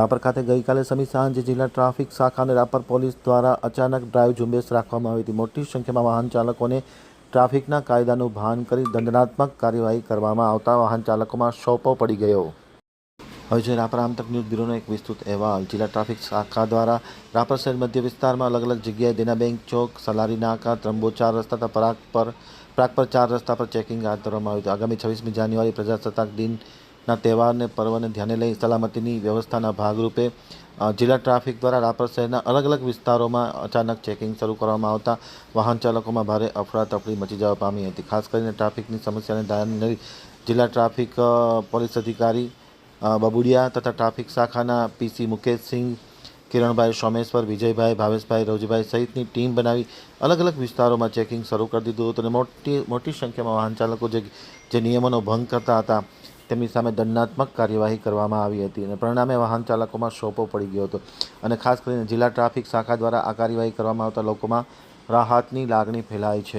રાપર ખાતે ગઈકાલે સમી સાંજે જિલ્લા ટ્રાફિક શાખા અને રાપર પોલીસ દ્વારા અચાનક ડ્રાઈવ ઝુંબેશ રાખવામાં આવી હતી. મોટી સંખ્યામાં વાહન ચાલકોને ટ્રાફિકના કાયદાનું ભાન કરી દંડનાત્મક કાર્યવાહી કરવામાં આવતા વાહન ચાલકોમાં શોપો પડી ગયો. હવે છે રાપર આમતક ન્યૂઝ બ્યુરોનો એક વિસ્તૃત અહેવાલ. જિલ્લા ટ્રાફિક શાખા દ્વારા રાપર શહેર મધ્ય વિસ્તારમાં અલગ અલગ જગ્યાએ દેના બેંક ચોક, સલારી નાકા ત્રંબો ચાર રસ્તા તથા પરાગ પર, પ્રાગ પર ચાર રસ્તા પર ચેકિંગ હાથ ધરવામાં આવ્યું હતું. આગામી છવ્વીસમી જાન્યુઆરી પ્રજાસત્તાક દિનના તહેવારને પર્વને ધ્યાને લઈ સલામતીની વ્યવસ્થાના ભાગરૂપે જિલ્લા ટ્રાફિક દ્વારા રાપર શહેરના અલગ અલગ વિસ્તારોમાં અચાનક ચેકિંગ શરૂ કરવામાં આવતા વાહન ચાલકોમાં ભારે અફડાતફડી મચી જવા પામી હતી. ખાસ કરીને ટ્રાફિકની સમસ્યાને ધ્યાને લઈ જિલ્લા ટ્રાફિક પોલીસ અધિકારી બબુડિયા તથા ટ્રાફિક શાખાના પીસી મુકેશસિંહ, કિરણભાઈ સોમેશ્વર, વિજયભાઈ, ભાવેશભાઈ, રવજીભાઈ સહિતની ટીમ બનાવી અલગ અલગ વિસ્તારોમાં ચેકિંગ શરૂ કરી દીધું હતું અને મોટી મોટી સંખ્યામાં વાહન ચાલકો જે જે નિયમોનો ભંગ કરતા હતા તેમની સામે દંડાત્મક કાર્યવાહી કરવામાં આવી હતી અને પરિણામે વાહન ચાલકોમાં શોપો પડી ગયો હતો. અને ખાસ કરીને જિલ્લા ટ્રાફિક શાખા દ્વારા આ કાર્યવાહી કરવામાં આવતા લોકોમાં રાહતની લાગણી ફેલાઈ છે.